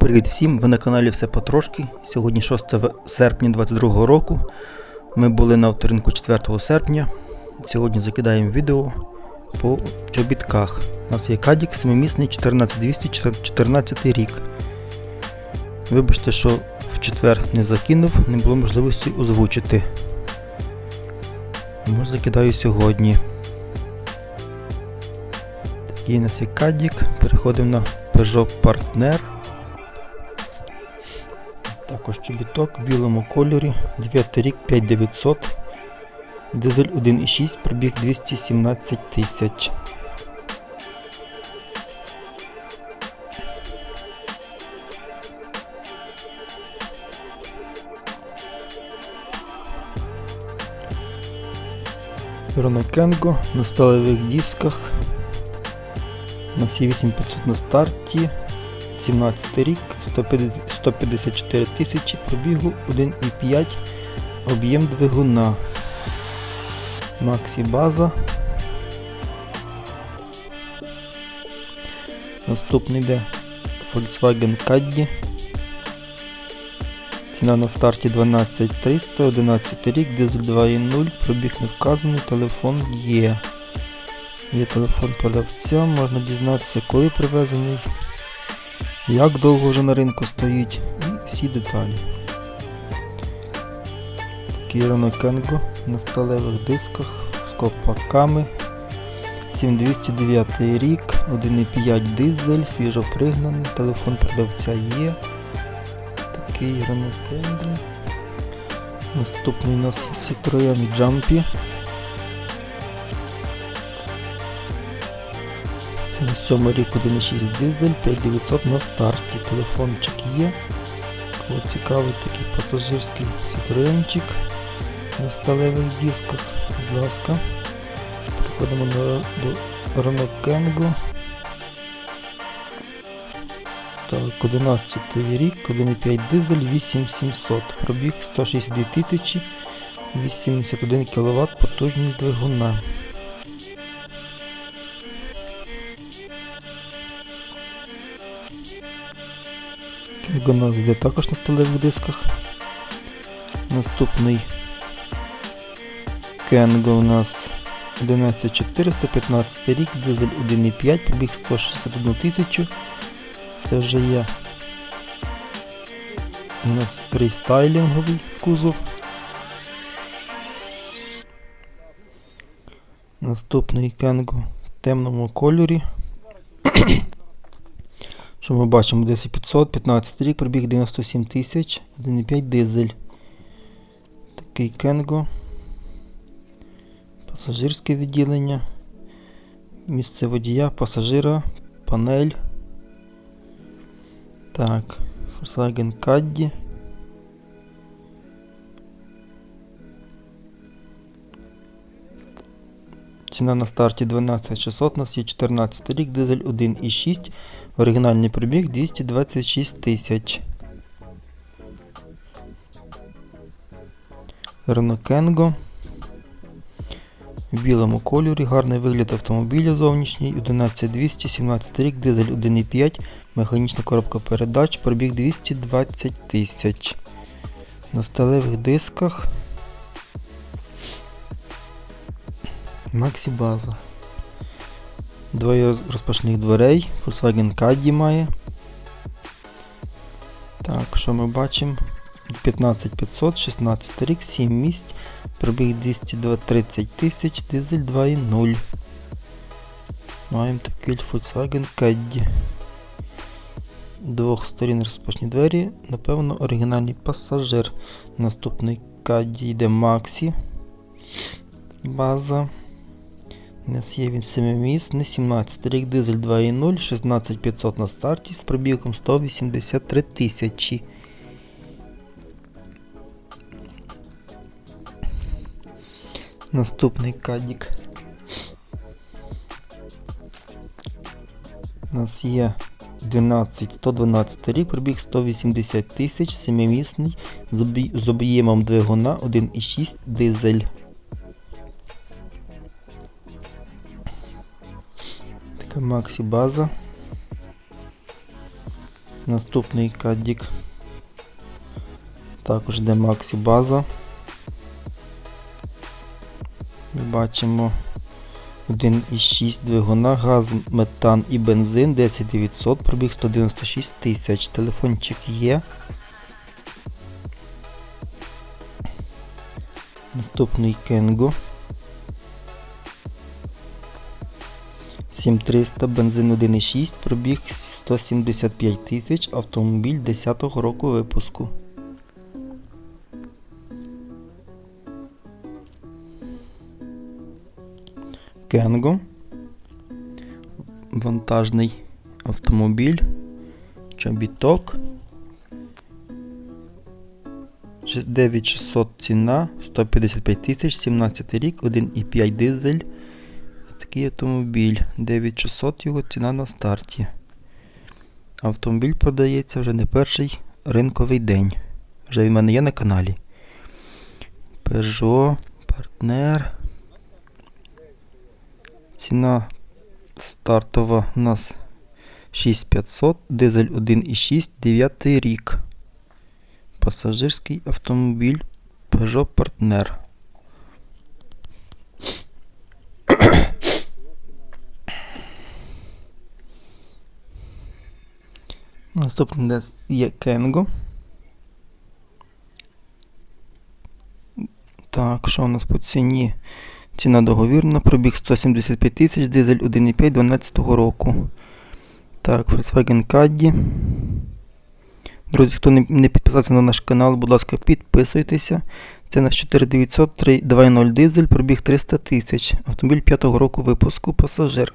Привіт всім! Ви на каналі Все потрошки. Сьогодні 6 серпня 2022 року. Ми були на авторинку 4 серпня. Сьогодні закидаємо відео по чобітках. У нас є кадік 7-місний 14200 14 рік. Вибачте, що в четвер не закинув, не було можливості озвучити. Може закидаю сьогодні. Такий у нас є кадік. Переходимо на Peugeot Partner. Також чобіток в білому кольорі, 9 рік 5900, дизель 1,6, пробіг 217 тисяч. Kangoo на сталевих дисках. У нас є 8500 на старті. 17 рік, 154 тисячі пробігу, 1,5 об'єм двигуна. Максі база. Наступний йде Volkswagen Caddy. Ціна на старті 12300, 11 рік, дизель 2.0, пробіг не вказаний, телефон є. Є телефон продавця, можна дізнатися, коли привезений, як довго вже на ринку стоїть і всі деталі. Такий Renault Kangoo на сталевих дисках з ковпаками. 7209 рік, 1,5 дизель, свіжо пригнаний, телефон продавця є. Такий Renault Kangoo. Наступний у нас Citroen Jumpy. На 7 рік 1,6 дизель, 5900 на старті. Телефончик є. Кого цікавий такий пасажирський сітроенчик на сталевих дисках. Будь ласка. Переходимо до, до Renault Kangoo. Так, 11 рік, 1,5 дизель, 8700. Пробіг 162 тисячі, 81 кВт потужність двигуна. У нас йде також на сталевих дисках. Наступний Кенго у нас 11415 рік, дизель 1,5, пробіг 161 тисячу. Це вже є у нас рестайлінговий кузов. Наступний Кенго в темному кольорі. Що ми бачимо? 10500, 15 рік, пробіг 97 тисяч, 1,5 дизель. Такий Кенго. Пасажирське відділення. Місце водія, пасажира, панель. Так, Volkswagen Caddy. Ціна на старті 12600, у нас є 14 рік, дизель 1,6, оригінальний пробіг 226 тисяч. Renault Kangoo. В білому кольорі, гарний вигляд автомобіля зовнішній, 11200, 17 рік, дизель 1,5, механічна коробка передач, пробіг 220 тисяч. На сталевих дисках. Максі база. Двоє розпашних дверей. Volkswagen Caddy має. Так, що ми бачимо? 15500, 16 рік, 7 місць, пробіг 230 тисяч, дизель 2.0. Маємо такий Volkswagen Caddy. Двох сторін розпашні двері, напевно, оригінальний пасажир. Наступний Caddy йде Maxi. База. У нас є він 7-місний, 17 рік, дизель 2.0, 16500 на старті з пробігом 183 тисячі. Наступний кадік. У нас є 12, 112 рік, пробіг 180 тисяч, 7-місний, з об'ємом двигуна 1,6 дизель. Максі база. Наступний кадік. Також йде Максі база. Ми бачимо 1,6 двигуна, газ, метан і бензин 10900, пробіг 196 тисяч. Телефончик є. Наступний Кенго. 7300, бензин 1,6, пробіг 175 тисяч, автомобіль 10-го року випуску. Кенго. Вантажний автомобіль. Чобіток. 9600 ціна, 155 тисяч, 17 рік, 1,5 дизель. Такий автомобіль. 9600 його ціна на старті. Автомобіль продається вже не перший ринковий день. Вже він в мене є на каналі. Peugeot, партнер. Ціна стартова у нас 6500, дизель 1,6, 9 рік. Пасажирський автомобіль Peugeot Partner. Наступний у є Кенго. Так, що у нас по ціні? Ціна договірна, пробіг 175 тисяч, дизель 1,5 12 року. Так, Volkswagen Caddy. Друзі, хто не, підписався на наш канал, будь ласка, підписуйтеся. Це наш 4900 2.0 дизель, пробіг 300 тисяч. Автомобіль 5 року випуску, пасажир.